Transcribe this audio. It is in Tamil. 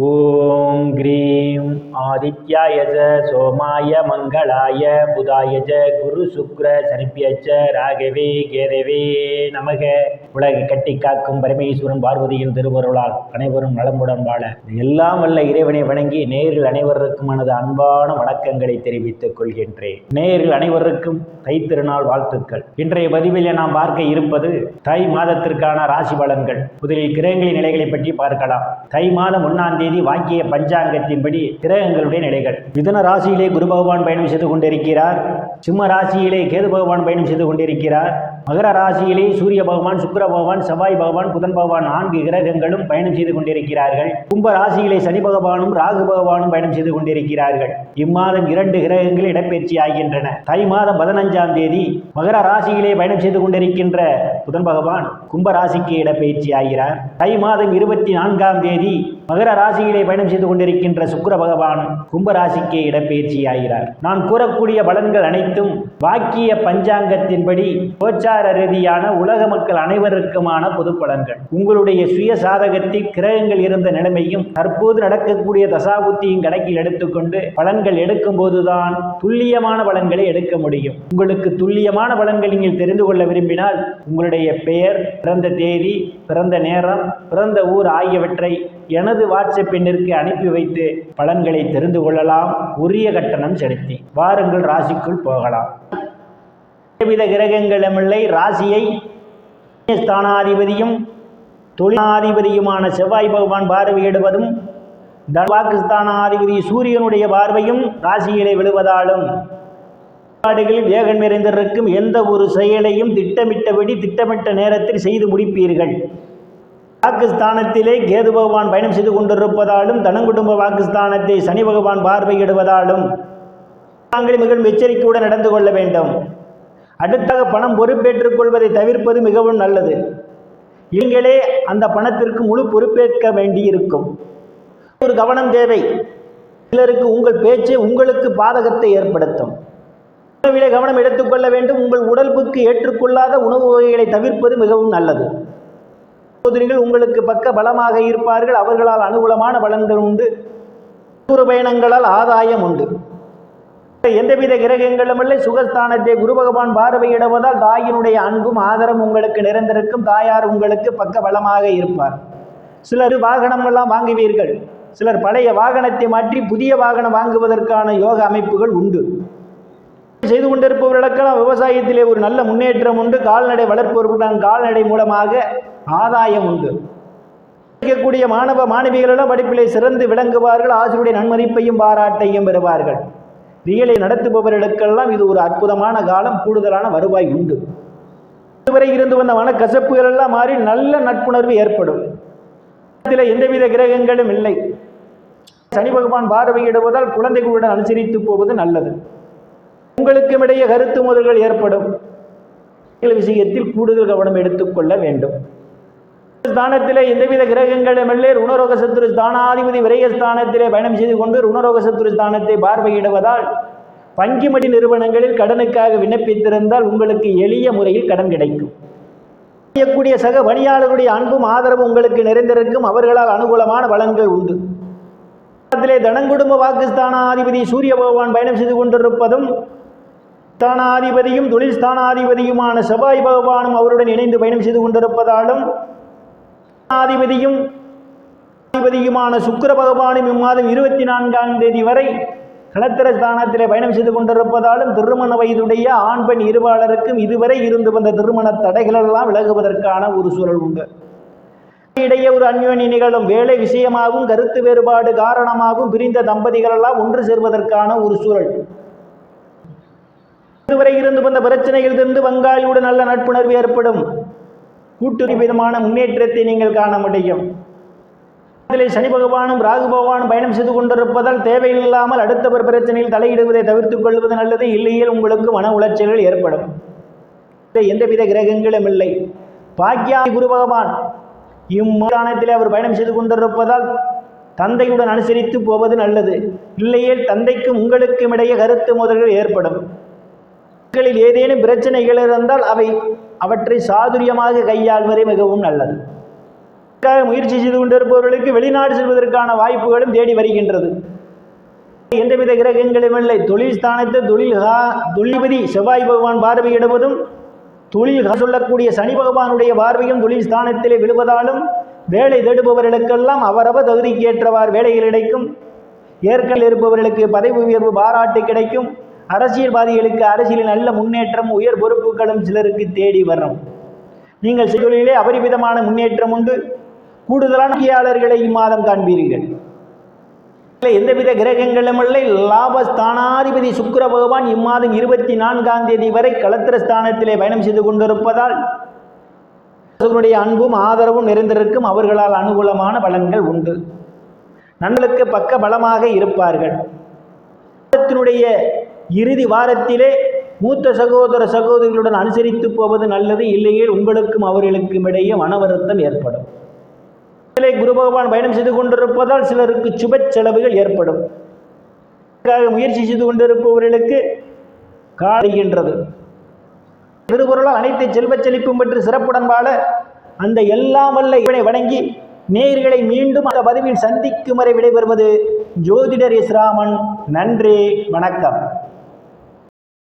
ஓம் கிரீம் ஆதித்யாய ச சோமாய மங்களாய புதாய ச குரு சுக்ர சனிப்பியச்ச ராகவே கேரவே நமக உலகை கட்டி காக்கும் பரமேஸ்வரன் பார்வதியின் திருவருளால் அனைவரும் நலமுடன் வாழ. எல்லாம் வல்ல இறைவனை வணங்கி நேரில் அனைவருக்கும் எனது அன்பான வணக்கங்களை தெரிவித்துக் கொள்கின்றேன். நேரில் அனைவருக்கும் தைத்திருநாள் வாழ்த்துக்கள். இன்றைய பதிவில் நாம் பார்க்க இருப்பது தை மாதத்திற்கான ராசி பலன்கள். முதலில் கிரகங்களின் நிலைகளை பற்றி பார்க்கலாம். தை மாதம் ஒன்னாம் தேதி வாக்கிய பஞ்சாங்கத்தின்படி கிரகங்களுடைய நிலைகள். மிதன ராசியிலே குரு பகவான் பயணம் செய்து கொண்டிருக்கிறார். சிம்ம ராசியிலே கேது பகவான் பயணம் செய்து கொண்டிருக்கிறார். மகர ராசியிலே சூரிய பகவான் சுக்கர பகவான் செவ்வாய் பகவான் புதன் பகவான் நான்கு கிரகங்களும் பயணம் செய்து கொண்டிருக்கிறார்கள். கும்ப ராசியிலே சனி பகவானும் ராகு பகவானும் பயணம் செய்து கொண்டிருக்கிறார்கள். இம்மாதம் இரண்டு கிரகங்கள் இடப்பெயர்ச்சி ஆகின்றன. தை மாதம் பதினஞ்சாம் தேதி மகர ராசியிலே பயணம் செய்து கொண்டிருக்கின்ற புதன் பகவான் கும்ப ராசிக்கு இடப்பெயர்ச்சி ஆகிறார். தை மாதம் இருபத்தி நான்காம் தேதி மகர ராசியிலே பயணம் செய்து கொண்டிருக்கின்ற சுக்கர பகவான் கும்ப ராசிக்கே இடப்பெயர்ச்சி ஆகிறார். நான் கூறக்கூடிய பலன்கள் அனைத்தும் வாக்கிய பஞ்சாங்கத்தின்படி கோச்சார ரீதியான உலக மக்கள் அனைவரும் நெருக்கமான பொது பலன்கள் உங்களுடைய சுய சாதகத்தில் கிரகங்கள் இருந்த நிலைமையும் தற்போது நடக்கக்கூடிய தசாபுத்தியும் கணக்கில் எடுத்துக்கொண்டு பலன்கள் எடுக்கும் போதுதான் துல்லியமான பலன்களை எடுக்க முடியும். உங்களுக்கு துல்லியமான பலன்கள் நீங்கள் தெரிந்து கொள்ள விரும்பினால் உங்களுடைய பெயர் பிறந்த தேதி பிறந்த நேரம் பிறந்த ஊர் ஆகியவற்றை எனது வாட்ஸ்அப் எண்ணிற்கு அனுப்பி வைத்து பலன்களை தெரிந்து கொள்ளலாம். உரிய கட்டணம் செலுத்தி வாருங்கள் ராசிக்குள் போகலாம். வித கிரகங்களுமில்லை ராசியை ஸ்தானாதிபதியும் தொழிலாதிபதியுமான செவ்வாய் பகவான் பார்வையிடுவதும் தன்வாக்குஸ்தானாதிபதி சூரியனுடைய பார்வையும் ராசியிலே விழுவதாலும் நாடுகளில் வேகம் நிறைந்திருக்கும் எந்த ஒரு செயலையும் திட்டமிட்டபடி திட்டமிட்ட நேரத்தில் செய்து முடிப்பீர்கள். வாக்குஸ்தானத்திலே கேது பகவான் பயணம் செய்து கொண்டிருப்பதாலும் தனங்குடும்ப வாக்குஸ்தானத்தை சனி பகவான் பார்வையிடுவதாலும் தாங்கள் மிகவும் எச்சரிக்கையுடன் நடந்து கொள்ள வேண்டும். அடுத்தாக பணம் பொறுப்பேற்றுக் கொள்வதை தவிர்ப்பது மிகவும் நல்லது. நீங்களே அந்த பணத்திற்கு முழு பொறுப்பேற்க வேண்டியிருக்கும். ஒரு கவனம் தேவை. சிலருக்கு உங்கள் பேச்சு உங்களுக்கு பாதகத்தை ஏற்படுத்தும். உணவிலே கவனம் எடுத்துக்கொள்ள வேண்டும். உங்கள் உடல்புக்கு ஏற்றுக்கொள்ளாத உணவு வகைகளை தவிர்ப்பது மிகவும் நல்லது. சகோதரிகள் உங்களுக்கு பக்க பலமாக இருப்பார்கள். அவர்களால் அனுகூலமான பலன்கள் உண்டு. தூர பயணங்களால் ஆதாயம் உண்டு. எந்தவித கிரகங்களும் இல்லை. சுகஸ்தானத்தை குரு பகவான் பார்வையிடுவதால் தாயினுடைய அன்பும் ஆதரவும் உங்களுக்கு நிறைந்திருக்கும் தாயார் உங்களுக்கு பக்க பலமாக இருப்பார். சிலர் வாகனமெல்லாம் வாங்குவீர்கள். சிலர் பழைய வாகனத்தை மாற்றி புதிய வாகனம் வாங்குவதற்கான யோக அமைப்புகள் உண்டு. செய்து கொண்டிருப்பவர்களுக்கெல்லாம் விவசாயத்திலே ஒரு நல்ல முன்னேற்றம் உண்டு. கால்நடை வளர்ப்பவர்களுடன் கால்நடை மூலமாக ஆதாயம் உண்டு. இருக்கக்கூடிய மாணவ மாணவிகளெல்லாம் படிப்பிலே சிறந்து விளங்குவார்கள். ஆசிரியருடைய நன்மதிப்பையும் பாராட்டையும் பெறுவார்கள். ரியலை நடத்துபவர்களுக்கெல்லாம் இது ஒரு அற்புதமான காலம் கூடுதலான வருவாய் உண்டு. இதுவரை இருந்து வந்த மனக்கசப்புகள் எல்லாம் மாறி நல்ல நட்புணர்வு ஏற்படும். இதில் எந்தவித கிரகங்களும் இல்லை. சனி பகவான் பார்வையிடுவதால் குழந்தைகளுடன் அனுசரித்து போவது நல்லது. உங்களுக்கும் இடையே கருத்து முதல்கள் ஏற்படும். விஷயத்தில் கூடுதல் கவனம் எடுத்துக்கொள்ள வேண்டும். ஸ்தானத்திலே எந்தவித கிரகங்களும் இல்லை ருணரோக சத்துரு ஸ்தானாதிபதி விரயஸ்தானத்திலே பயணம் செய்து கொண்டு ருணரோக சத்துரு ஸ்தானத்தை பார்வையிடுவதால் வங்கிமடி நிறுவனங்களில் கடனுக்காக விண்ணப்பித்திருந்தால் உங்களுக்கு எளிய முறையில் கடன் கிடைக்கும். செய்யக்கூடிய சக பணியாளருடைய அன்பும் ஆதரவும் உங்களுக்கு நிறைந்திருக்கும். அவர்களால் அனுகூலமான பலன்கள் உண்டு. அதிலே தனங்குடும்ப பாகிஸ்தானாதிபதி சூரிய பகவான் பயணம் செய்து கொண்டிருப்பதும் ஸ்தானாதிபதியும் தொழில் ஸ்தானாதிபதியுமான செவ்வாய் பகவானும் அவருடன் இணைந்து பயணம் செய்து கொண்டிருப்பதாலும் அதிபதியும் அதிபதியுமான சுக்கர பகவானும் இம்மாதம் இருபத்தி நான்காம் தேதி வரை கலத்திர ஸ்தானத்திலே பயணம் செய்து கொண்டிருப்பதாலும் திருமண வயதுடைய ஆண் பெண் இருவாளருக்கும் இதுவரை இருந்து வந்த திருமண தடைகளெல்லாம் விலகுவதற்கான ஒரு சூழல் உண்டு. இடையே ஒரு அந்யோனி நிகழும் வேலை விஷயமாகவும் கருத்து வேறுபாடு காரணமாகவும் பிரிந்த தம்பதிகளெல்லாம் ஒன்று சேர்வதற்கான ஒரு சூழல். இதுவரை இருந்து வந்த பிரச்சனையில் இருந்து வங்காளியுடன் நல்ல நட்புணர்வு ஏற்படும். கூட்டு விதமான முன்னேற்றத்தை நீங்கள் காண முடியும். சனி பகவானும் ராகு பகவானும் பயணம் செய்து கொண்டிருப்பதால் தேவையில்லாமல் அடுத்தவர் பிரச்சனையில் தலையிடுவதை தவிர்த்துக் கொள்வது நல்லது. இல்லையில் உங்களுக்கு மன உளைச்சல்கள் ஏற்படும். எந்தவித கிரகங்களும் இல்லை. பாக்யா குரு பகவான் இம்மாதானத்தில் அவர் பயணம் செய்து கொண்டிருப்பதால் தந்தையுடன் அனுசரித்து போவது நல்லது. இல்லையேல் தந்தைக்கும் உங்களுக்கும் இடையே கருத்து மோதல்கள் ஏற்படும். மக்களில் ஏதேனும் பிரச்சனைகள் இருந்தால் அவை அவற்றை சாதுரியமாக கையாள்வதே மிகவும் நல்லது. இதற்காக முயற்சி செய்து கொண்டிருப்பவர்களுக்கு வெளிநாடு செல்வதற்கான வாய்ப்புகளும் தேடி வருகின்றது. எந்தவித கிரகங்களும் இல்லை. தொழில் ஸ்தானத்தில் தொழில் ஹா- தொழில்பதி செவ்வாய் பகவான் பார்வையிடுவதும் தொழில் சொல்லக்கூடிய சனி பகவானுடைய பார்வையும் தொழில் ஸ்தானத்திலே விழுவதாலும் வேலை தேடுபவர்களுக்கெல்லாம் அவரவர் தகுதிக்கு ஏற்றவாறு வேலைகள் கிடைக்கும். ஏற்கனவே இருப்பவர்களுக்கு பதவி உயர்வு பாராட்டு கிடைக்கும். அரசியல்வாதிகளுக்கு அரசியலில் நல்ல முன்னேற்றம் உயர் பொறுப்புகளும் சிலருக்கு தேடி வரும். நீங்கள் செய்தொழிலே அபரிமிதமான முன்னேற்றம் உண்டு. கூடுதலான நம்பிக்கையாளர்களை இம்மாதம் காண்பீர்கள். எந்தவித கிரகங்களும் இல்லை. லாபஸ்தானாதிபதி சுக்கர பகவான் இம்மாதம் இருபத்தி நான்காம் தேதி வரை களத்திர ஸ்தானத்திலே பயணம் செய்து கொண்டிருப்பதால் அவர்களுடைய அன்பும் ஆதரவும் நிறைந்திருக்கும். அவர்களால் அனுகூலமான பலன்கள் உண்டு. நண்பர்களுக்கு பக்க பலமாக இருப்பார்கள். வாரத்தினுடைய இறுதி வாரத்திலே மூத்த சகோதர சகோதரிகளுடன் அனுசரித்து போவது நல்லது இல்லையே உங்களுக்கும் அவர்களுக்கும் இடையே மனவருத்தம் ஏற்படும். குரு பகவான் பயணம் செய்து கொண்டிருப்பதால் சிலருக்கு சுப செலவுகள் ஏற்படும். முயற்சி செய்து கொண்டிருப்பவர்களுக்கு காடுகின்றது திருக்குறளால் அனைத்து செல்வச் செழிப்பும் பெற்று சிறப்புடன் வாழ அந்த எல்லாம் வல்ல இவனை வணங்கி நேயர்களை மீண்டும் அந்த பதிவில் சந்திக்கும் வரை விடைபெறுவது ஜோதிடர் இஸ்ராமன் நன்றி வணக்கம்.